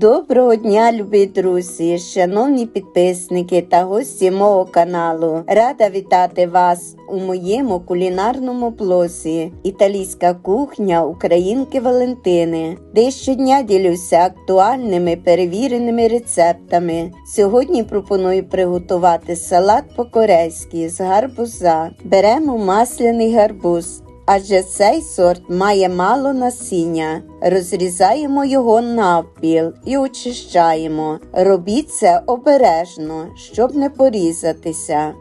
Доброго дня, любі друзі, шановні підписники та гості мого каналу. Рада вітати вас у моєму кулінарному блозі Італійська кухня Українки Валентини, де щодня ділюся актуальними перевіреними рецептами. Сьогодні пропоную приготувати салат по-корейськи з гарбуза. Беремо масляний гарбуз. Адже цей сорт має мало насіння. Розрізаємо його навпіл і очищаємо. Робіть це обережно, щоб не порізатися.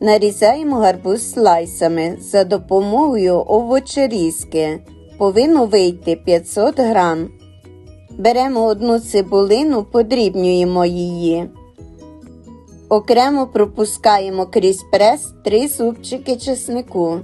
Нарізаємо гарбуз слайсами за допомогою овочерізки. Повинно вийти 500 грам. Беремо одну цибулину, подрібнюємо її. Окремо пропускаємо крізь прес 3 зубчики чеснику.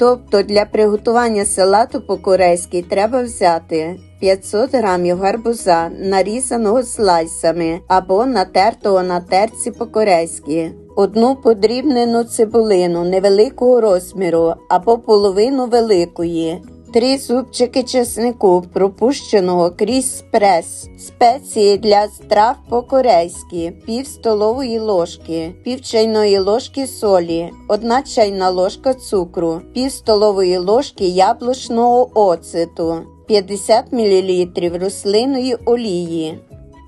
Тобто для приготування салату по-корейськи треба взяти 500 грамів гарбуза, нарізаного слайсами або натертого на терці по-корейськи, одну подрібнену цибулину невеликого розміру або половину великої, Три зубчики чеснику, пропущеного крізь прес, спеції для страв по-корейськи, пів столової ложки, пів чайної ложки солі, одна чайна ложка цукру, пів столової ложки яблучного оцету, 50 мл рослинної олії.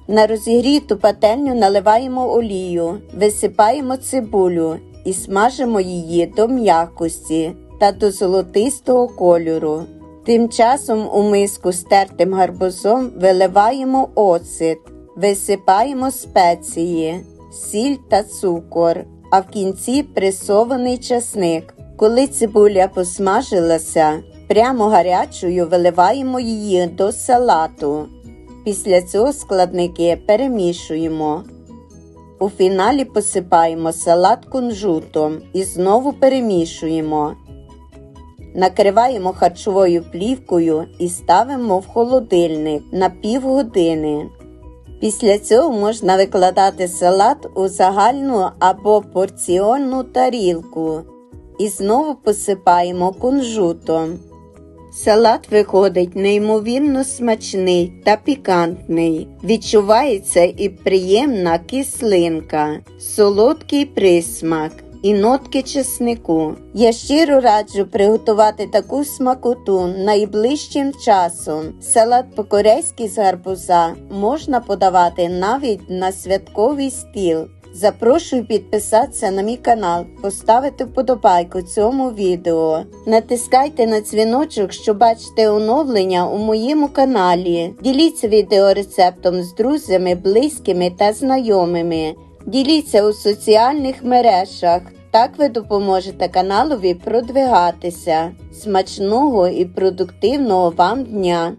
На розігріту пательню наливаємо олію, висипаємо цибулю і смажимо її до м'якості та до золотистого кольору. Тим часом у миску з тертим гарбузом виливаємо оцет, висипаємо спеції, сіль та цукор, а в кінці пресований часник. Коли цибуля посмажилася, прямо гарячою виливаємо її до салату. Після цього складники перемішуємо. У фіналі посипаємо салат кунжутом і знову перемішуємо. Накриваємо харчовою плівкою і ставимо в холодильник на півгодини. Після цього можна викладати салат у загальну або порціонну тарілку і знову посипаємо кунжутом. Салат виходить неймовірно смачний та пікантний. Відчувається і приємна кислинка, солодкий присмак і нотки чеснику. Я щиро раджу приготувати таку смакоту найближчим часом. Салат по-корейськи з гарбуза можна подавати навіть на святковий стіл. Запрошую підписатися на мій канал, поставити вподобайку цьому відео. Натискайте на дзвіночок, щоб бачити оновлення у моєму каналі. Діліться відеорецептом з друзями, близькими та знайомими. Діліться у соціальних мережах. Так ви допоможете каналові продвигатися. Смачного і продуктивного вам дня!